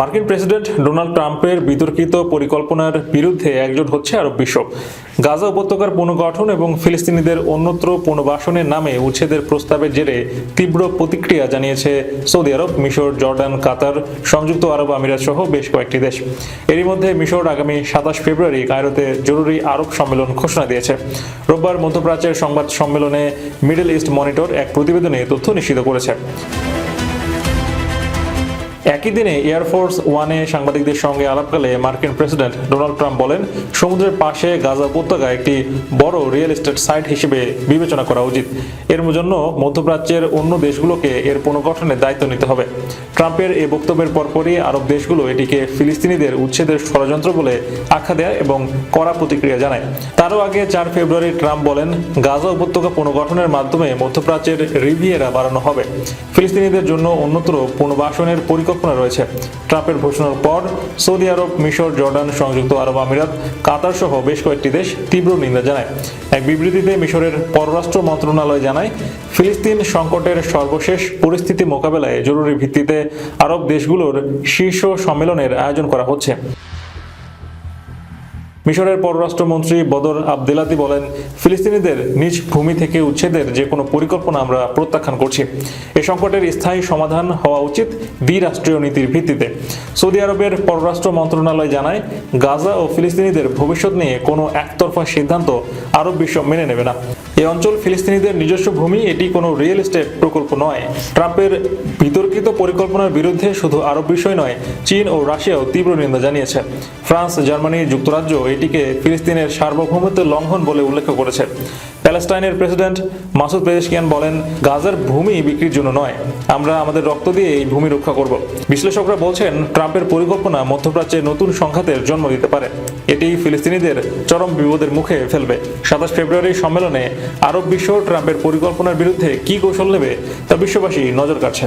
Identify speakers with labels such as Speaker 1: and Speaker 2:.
Speaker 1: মার্কিন president Donald ট্রাম্পের বিতর্কিত পরিকল্পনার বিরুদ্ধে একজোট হচ্ছে আরব বিশ্ব। গাজা উপত্যকার পুনর্গঠন এবং ফিলিস্তিনিদের অন্যত্র পুনর্বাসনের নামে উচ্ছেদের প্রস্তাবের জেরে তীব্র প্রতিক্রিয়া জানিয়েছে সৌদি আরব, মিশর, জর্ডান, কাতার, সংযুক্ত আরব আমিরাত সহ বেশ কয়েকটি দেশ। এরই মধ্যে মিশর আগামী সাতাশ ফেব্রুয়ারি কায়রোতে জরুরি আরব সম্মেলন ঘোষণা দিয়েছে। রোববার মধ্যপ্রাচ্যের সংবাদ সম্মেলনে মিডল ইস্ট মনিটর এক প্রতিবেদনে তথ্য নিশ্চিত করেছে। একই দিনে এয়ারফোর্স ওয়ানে সাংবাদিকদের সঙ্গে আলাপকালে মার্কিন প্রেসিডেন্ট ডোনাল্ড ট্রাম্প বলেন, সমুদ্রের পাশে গাজা উপত্যকা একটি বড় রিয়েল এস্টেট সাইট হিসেবে বিবেচনা করা উচিত। এর জন্য মধ্যপ্রাচ্যের অন্য দেশগুলোকে এর পুনর্গঠনের দায়িত্ব নিতে হবে। ট্রাম্পের এই বক্তব্যের পরপরই আরব দেশগুলো এটিকে ফিলিস্তিনিদের উচ্ছেদের ষড়যন্ত্র বলে আখ্যা দেয় এবং কড়া প্রতিক্রিয়া জানায়। তারও আগে চার ফেব্রুয়ারি ট্রাম্প বলেন, গাজা উপত্যকা পুনর্গঠনের মাধ্যমে মধ্যপ্রাচ্যের রিভিয়েরা বাড়ানো হবে। ফিলিস্তিনিদের জন্য অন্যত্র পুনর্বাসনের পরিকল্পনা রয়েছে। ট্রাম্পের ঘোষণার পর সৌদি আরব, মিশর, জর্ডান, সংযুক্ত আরব আমিরাত, কাতার সহ বেশ কয়েকটি দেশ তীব্র নিন্দা জানায়। এক বিবৃতিতে মিশরের পররাষ্ট্র মন্ত্রণালয় জানায়, ফিলিস্তিন সংকটের সর্বশেষ পরিস্থিতি মোকাবেলায় জরুরি ভিত্তিতে আরব দেশগুলোর শীর্ষ সম্মেলনের আয়োজন করা হচ্ছে। মিশরের পররাষ্ট্রমন্ত্রী বদর আবদেলাদি বলেন, ফিলিস্তিনিদের নিজ ভূমি থেকে উচ্ছেদের যে কোনো পরিকল্পনা আমরা প্রত্যাখ্যান করছি। এ সংকটের স্থায়ী সমাধান হওয়া উচিত দ্বিরাষ্ট্রীয় নীতির ভিত্তিতে। সৌদি আরবের পররাষ্ট্র মন্ত্রণালয় জানায়, গাজা ও ফিলিস্তিনিদের ভবিষ্যৎ নিয়ে কোনো একতরফা সিদ্ধান্ত আরব বিশ্ব মেনে নেবে না। এই অঞ্চল ফিলিস্তিনিদের নিজস্ব ভূমি, এটি কোনো রিয়েল এস্টেট প্রকল্প নয়। ট্রাম্পের বিতর্কিত পরিকল্পনার বিরুদ্ধে শুধু আরব বিষয় নয়, চীন ও রাশিয়াও তীব্র নিন্দা জানিয়েছে। ফ্রান্স, জার্মানি যুক্তরাজ্য এটিকে ফিলিস্তিনের সার্বভৌমত্ব লঙ্ঘন বলে উল্লেখ করেছে। প্যালেস্টাইনের প্রেসিডেন্ট মাসুদ পেজেশকিয়ান বলেন, গাজার ভূমি বিক্রির জন্য নয়, আমরা আমাদের রক্ত দিয়ে এই ভূমি রক্ষা করব। বিশ্লেষকরা বলছেন, ট্রাম্পের পরিকল্পনা মধ্যপ্রাচ্যে নতুন সংঘাতের জন্ম দিতে পারে। এটি ফিলিস্তিনিদের চরম বিপদের মুখে ফেলবে। সাতাশ ফেব্রুয়ারি সম্মেলনে আরব বিশ্ব ট্রাম্পের পরিকল্পনার বিরুদ্ধে কি কৌশল নেবে তা বিশ্ববাসী নজর কাটছে